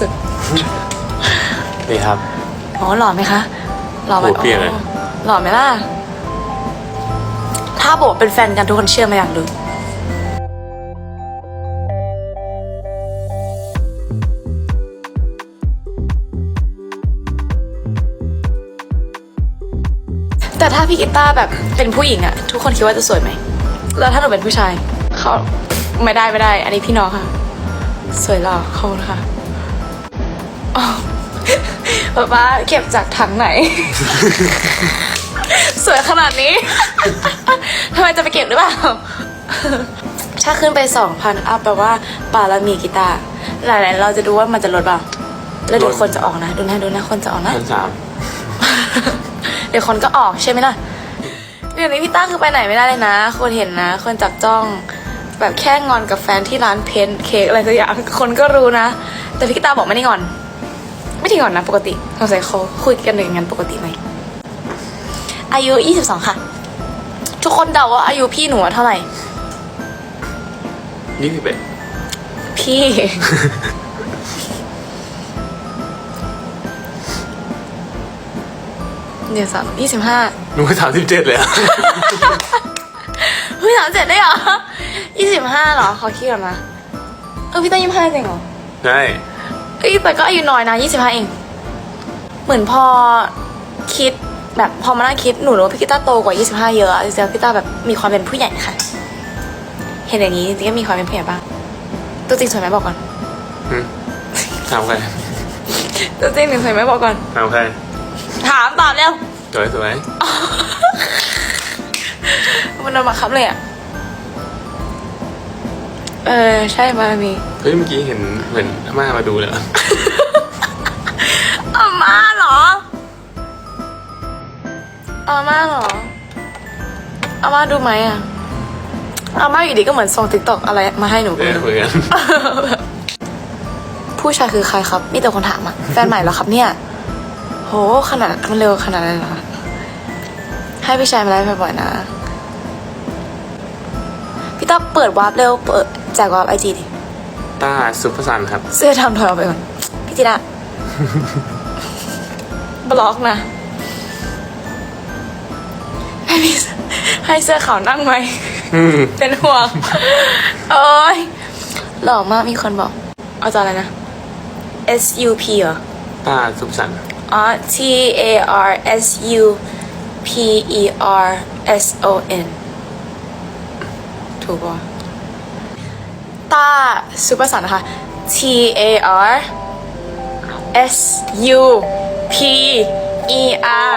สุดนี่ครับอ๋อหล่อไหมคะ หล่อไหมโอ้เปรี้ยงเลยอ๋อหล่อไหมล่ะ ถ้าบอกว่าเป็นแฟนกันทุกคนเชื่อไหมอยากดูแต่ถ้าพี่กีตาร์แบบเป็นผู้หญิงอะทุกคนคิดว่าจะสวยไหมแล้วถ้าหนูเป็นผู้ชายเขาไม่ได้ไม่ได้ อันนี้พี่น้องค่ะ สวยหล่อขอบคุณค่ะอ๋อ ป๊าป๊าเก็บจากถังไหน สวยขนาดนี้ ทำไมจะไปเก็บหรือเปล่า ถ้าขึ้นไปสองพันอัพแปลว่าป่าแล้วมีกีตาร์หลายๆเราจะดูว่ามันจะลดเปล่า แล้วเดี๋ยวลดคนจะออกนะ ดูนะดูนะคนจะออกนะชั้นสามเดี๋ยวคนก็ออกใช่ไหมล่ะเดี๋ยวนี้พี่ต้าคือไปไหนไม่ได้เลยนะ คนเห็นนะ คนจับจ้อง แบบแค่งอนกับแฟนที่ร้านเพนท์เค้กอะไรสักอย่าง คนก็รู้นะ แต่พี่ต้าบอกไม่ได้งอน ไม่ได้งอนนะปกติสงสัยเขาคุยกันอย่างนั้นปกติไหมอายุ22ค่ะ ทุกคนเดาว่าอายุพี่หนูอะเท่าไหร่ยี่สิบเอ็ดพี่ เดี๋ยวสามยี่สิบห้าหนูก็สามสิบเจ็ดเลยอะเฮ้ยสามเจ็ดได้เหรอยี่สิบห้าเหรอขอคิดก่อนนะเออพี่ต้ายี่สิบห้าจริงเหรอใช่ เอ้ยแต่ก็อายุน้อยนะยี่สิบห้าเอง เหมือนพอคิดแบบพอมานั่งคิดหนูรู้ว่าพี่กีตาร์โตกว่ายี่สิบห้าเยอะอะจริงๆพี่กีตาร์แบบมีความเป็นผู้ใหญ่ค่ะ เห็นอย่างนี้จริงๆก็มีความเป็นผู้ใหญ่บ้าง ตัวจริงสวยไหมบอกก่อนอืมถามใครตัวจริงหนึ่งสวยไหมบอกก่อน ถามใครถามตอบเร็วสวยสวยมันโดนบังคับเลยอะ เออ ใช่มามีเฮ้ยเมื่อกี้เห็นเหมือนอาม่ามาดูเลยอะอาม่าเหรออาม่าเหรออาม่าดูไหมอะอาม่าอยู่ดีก็เหมือนส่งติ๊กตอกอะไรมาให้หนูเออคุยกันผู้ชายคือใครครับ มีแต่คนถามอะแฟนใหม่เหรอครับเนี่ย โห ขนาดมันเร็วขนาดนั้นเหรอให้พี่ชายมาไลฟ์บ่อยๆนะ พี่ต้าเปิดวาร์ปเร็วเปิดแจกวาร์ปไอจีดิต้าซุปเปอร์ซันครับ เสื้อทำถอยออกไปก่อนพี่จิระบล็อกนะให้พี่ให้เสื้อขาวนั่งไหมอืมเป็นห่วงโอ้ยหล่อมากมีคนบอก เอาจารย์อะไรนะ S U P เหรอต้าซุปเปอร์ซันอ๋อ T A R S U P E R S O N ถูกปะต้าซูเปอร์สันนะคะ T A R S U P E R